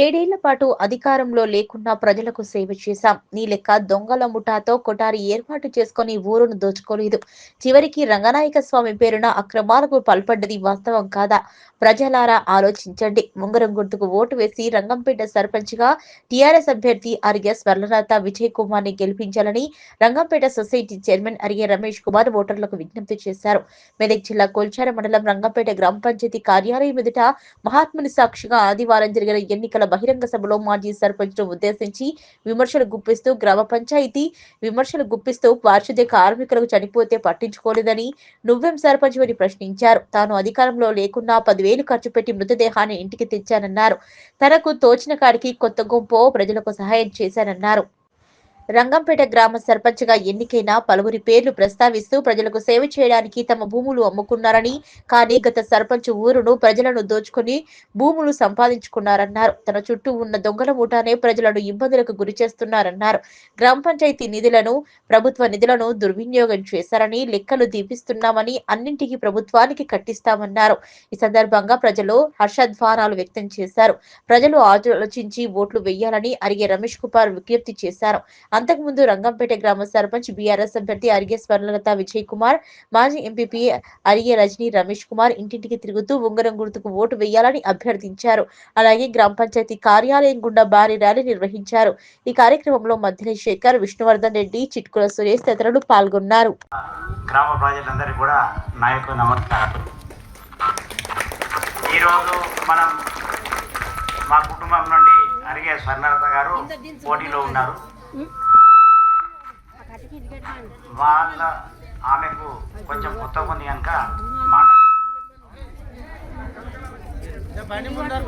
ఏడేళ్ళ పాటు అధికారంలో లేకున్నా ప్రజలకు సేవ చేశాం. నీ లెక్క దొంగల ముఠాతో కొటారి ఏర్పాటు చేసుకొని ఊరును దోచుకోలేదు. చివరికి రంగనాయక స్వామి పేరున అక్రమాలకు పాల్పడ్డది వాస్తవం కాదా? ప్రజలారా ఆలోచించండి. ముంగరం గుర్తుకు ఓటు వేసి రంగంపేట సర్పంచ్గా టీఆర్ఎస్ అభ్యర్థి ఆర్ఎస్ స్వర్ణలత విజయ్ కుమార్ని గెలిపించాలని రంగంపేట సొసైటీ చైర్మన్ అరిగే రమేష్ కుమార్ ఓటర్లకు విజ్ఞప్తి చేశారు. మెదక్ జిల్లా కొల్చార మండలం రంగంపేట గ్రామ పంచాయతీ కార్యాలయం ఎదుట మహాత్ముని సాక్షిగా ఆదివారం జరిగిన ఎన్నికల బహిరంగ సభలో మాజీ సర్పంచ్ను ఉద్దేశించి విమర్శలు గుప్పిస్తూ గ్రామ పంచాయతీ విమర్శలు గుప్పిస్తూ పారిశుద్ధ్య కార్మికులకు చనిపోతే పట్టించుకోలేదని నువ్వేం సర్పంచ్ అని ప్రశ్నించారు. తాను అధికారంలో లేకున్నా పదివేలు ఖర్చు పెట్టి మృతదేహాన్ని ఇంటికి తెచ్చానన్నారు. తనకు తోచిన కాడికి కొత్త గుంపు ప్రజలకు సహాయం చేశానన్నారు. రంగంపేట గ్రామ సర్పంచ్గా ఎన్నికైన పలువురి పేర్లు ప్రస్తావిస్తూ ప్రజలకు సేవ చేయడానికి తమ భూములు అమ్ముకున్నారని కానీ గత సర్పంచ్ ఊరును ప్రజలను దోచుకొని భూములు సంపాదించుకున్నారన్నారు. తన చుట్టూ ఉన్న దొంగల మూటానే ప్రజలను ఇబ్బందులకు గురి చేస్తున్నారన్నారు. గ్రామ పంచాయతీ నిధులను ప్రభుత్వ నిధులను దుర్వినియోగం చేశారని లెక్కలు దీపిస్తున్నామని అన్నింటికి ప్రభుత్వానికి కట్టిస్తామన్నారు. ఈ సందర్భంగా ప్రజలు హర్షధ్వానాలు వ్యక్తం చేశారు. ప్రజలు ఆలోచించి ఓట్లు వేయాలని అరిగే రమేష్ కుమార్ విజ్ఞప్తి చేశారు. అంతకుముందు రంగంపేట గ్రామ సర్పంచ్ బీఆర్ఎస్ అభ్యర్థి అరిగే స్వర్ణలత విజయ్ కుమార్ మాజీ ఎంపీపీ అరిగే రజనీ రమేష్ కుమార్ ఇంటింటికి తిరుగుతూ ఉంగరం గుర్తుకు ఓటు వేయాలని అభ్యర్థించారు. అలాగే గ్రామ పంచాయతీ కార్యాలయం గుండా భారీ ర్యాలీ నిర్వహించారు. ఈ కార్యక్రమంలో మధ్యనే శేఖర్ విష్ణువర్ధన్ రెడ్డి చిట్కుల సురేష్ తదితరులు పాల్గొన్నారు. గ్రామ ప్రజలందరికీ కూడా నా నమస్కారం ఈరోజు మనం మా కుటుంబం నుండి అరిగే స్వర్ణలత గారు పోటీలో ఉన్నారు. వాళ్ళ ఆమెకు కొంచెం కొత్త ఉంది కనుక మాట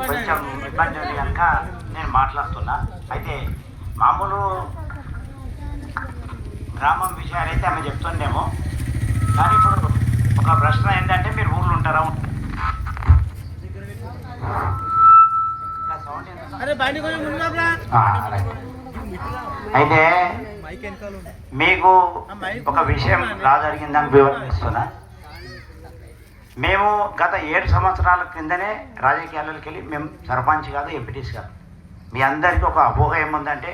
కొంచెం ఇబ్బంది ఉంది కనుక నేను మాట్లాడుతున్నా. అయితే మామూలు గ్రామం విషయాలు అయితే ఆమె చెప్తుండేమో. కానీ ఇప్పుడు ఒక ప్రశ్న ఏంటంటే మీరు ఊర్లో ఉంటారా. అయితే మీకు ఒక విషయం రా జరిగిందని వివరిస్తున్నా. మేము గత ఏడు సంవత్సరాల క్రిందనే రాజకీయాల్లోకి వెళ్ళి మేము సర్పంచ్ కాదు ఎంపీటీస్ కాదు. మీ అందరికీ ఒక అపోహ ఏముందంటే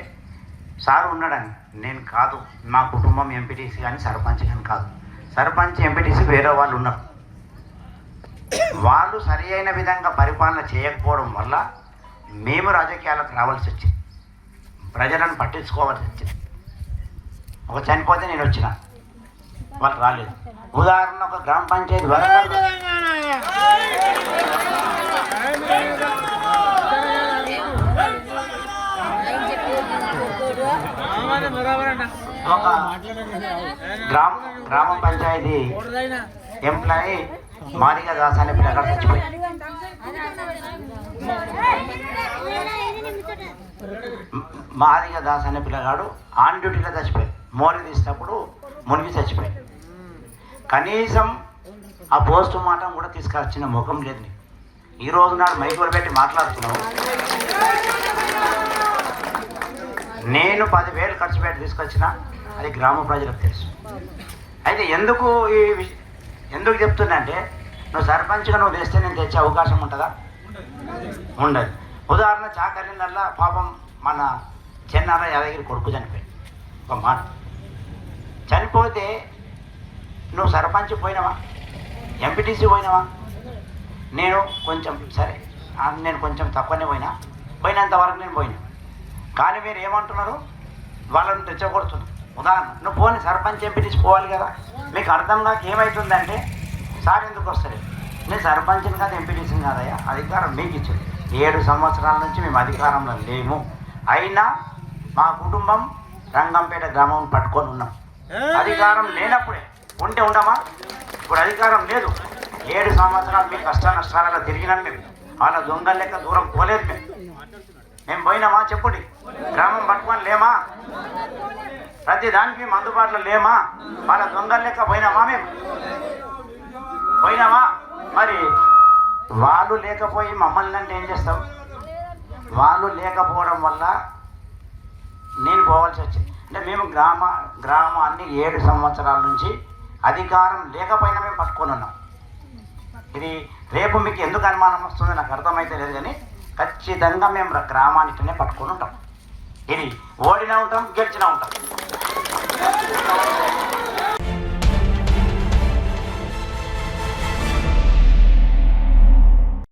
సార్ ఉన్నాడని. నేను కాదు. మా కుటుంబం ఎంపీటీసీ కానీ సర్పంచ్ కానీ కాదు. సర్పంచ్ ఎంపీటీసీ వేరే వాళ్ళు ఉన్నారు. వాళ్ళు సరి అయిన విధంగా పరిపాలన చేయకపోవడం వల్ల మేము రాజకీయాలకు రావాల్సి వచ్చింది. ప్రజలను పట్టించుకోవాల్సి వచ్చింది. ఒక చనిపోతే నేను వచ్చిన. వాళ్ళు రాలేదు. ఉదాహరణ ఒక గ్రామ పంచాయతీ ఒక గ్రామ గ్రామ పంచాయతీ ఎంప్లాయీ మాదిగ దాస్ అనే పిల్లగాడు చచ్చిపోయి మాదిగ దాస్ అనే పిల్లగాడు ఆన్ డ్యూటీలో చచ్చిపోయాడు మోరి తీసినప్పుడు మునిగి చచ్చిపోయింది. కనీసం ఆ పోస్ట్ మార్టం కూడా తీసుకొచ్చిన ముఖం లేదు ఈ రోజు నాడు మైకులు పెట్టి మాట్లాడుతున్నావు. నేను పదివేలు ఖర్చు పెట్టి తీసుకొచ్చిన అది గ్రామ ప్రజలకు తెలుసు. అయితే ఎందుకు ఈ ఎందుకు చెప్తున్నా అంటే నువ్వు సర్పంచ్గా నువ్వు తెస్తే నేను తెచ్చే అవకాశం ఉంటుందా? ఉండదు. ఉదాహరణ చాకర్యంలల్లా పాపం మన చెన్నార యాదగిరి కొడుకు చనిపోయాడు. ఒక మాట. చనిపోతే నువ్వు సర్పంచ్ పోయినావా? ఎంపీటీసీ పోయినావా? నేను కొంచెం సరే నేను కొంచెం తక్కువనే పోయినా. పోయినంత వరకు నేను పోయినా. కానీ మీరు ఏమంటున్నారు? వాళ్ళని తెచ్చకూడుతున్నారు ఉదాహరణ నువ్వు పోని సర్పంచ్ ఎంపీటీసీ పోవాలి కదా? మీకు అర్థం కాక ఏమవుతుందంటే సార్ ఎందుకు వస్తారు నేను సర్పంచ్ని కాదు ఎంపీటీసీని కాదయ్యా. అధికారం మీకు ఇచ్చింది. ఏడు సంవత్సరాల నుంచి మేము అధికారంలో లేము. అయినా మా కుటుంబం రంగంపేట గ్రామం పట్టుకొని ఉన్నాం. అధికారం లేనప్పుడే ఉంటే ఉండమా? ఇప్పుడు అధికారం లేదు. ఏడు సంవత్సరాలు మీ కష్ట నష్టాలలో తిరిగినాం మేము. వాళ్ళ దొంగ లెక్క దూరం పోలేదు మేము. మేము పోయినామా చెప్పండి? గ్రామం పట్టుకొని లేమా? ప్రతి దానికి మేము అందుబాటులో లేమా? వాళ్ళ దొంగ లెక్క పోయినామా మేము? పోయినామా? మరి వాళ్ళు లేకపోయి మమ్మల్ని అంటే ఏం చేస్తాం? వాళ్ళు లేకపోవడం వల్ల నేను పోవాల్సి వచ్చింది అంటే మేము గ్రామ గ్రామాన్ని ఏడు సంవత్సరాల నుంచి అధికారం లేకపోయినా మేము పట్టుకొని ఉన్నాం. ఇది రేపు మీకు ఎందుకు అనుమానం వస్తుందో నాకు అర్థమైతే లేదు కానీ ఖచ్చితంగా మేము గ్రామానికినే పట్టుకొని ఉంటాం. ఇది ఓడినా ఉంటాం గెలిచినా ఉంటాం.